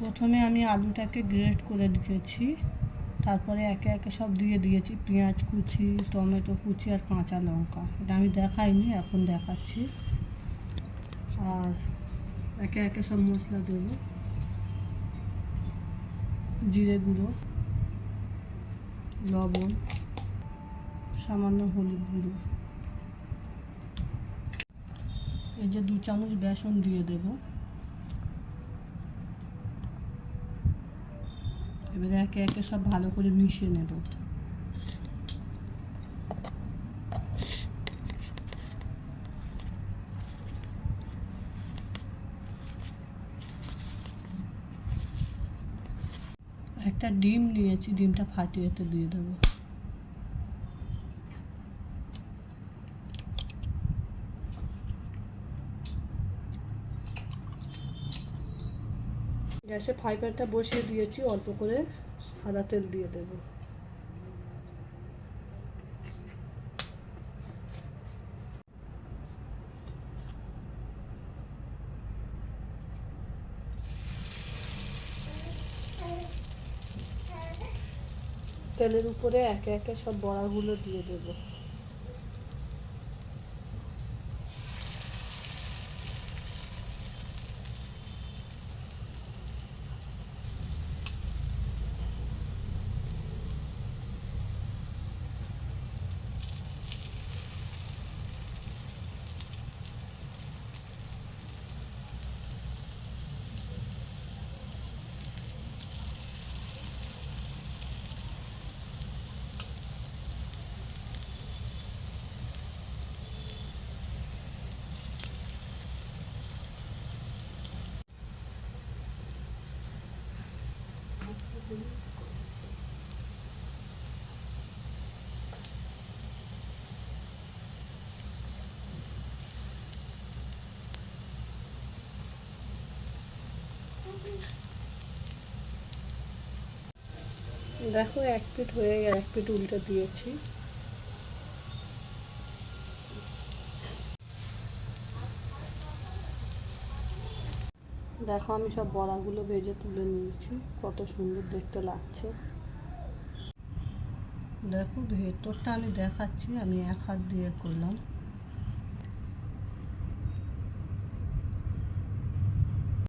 প্রথমে আমি আলুটাকে গ্রেট করে দিয়েছি তারপরে একে একে সব দিয়ে দিয়েছি। পেঁয়াজ কুচি, টমেটো কুচি আর কাঁচা লঙ্কা। এটা আমি দেখাইনি, এখন দেখাচ্ছি। আর একে একে সব মশলা দেবো। জিরে গুঁড়ো, লবণ, সামান্য হলুদ গুঁড়ো। এই যে দু চামচ বেসন দিয়ে দেবো। এবারে একে একে সব ভালো করে মিশিয়ে নেব। একটা ডিম নিয়েছি, ডিমটা ফাটিয়ে তো দিয়ে দেবো। গ্যাসে ফ্রাই বসিয়ে দিয়েছি, অল্প করে সাদা তেল দিয়ে দেবো। তেলের উপরে একে একে সব বড়াগুলো দিয়ে দেবো। দেখো এক পিঠ হয়ে গেল এক পিট উল্টে দিয়েছি। দেখো, আমি সব বড়াগুলো ভেজে তুলে নিয়েছি। কত সুন্দর দেখতে লাগছে। দেখো, ভেতরটা আমি দেখাচ্ছি, আমি এক হাত দিয়ে করলাম।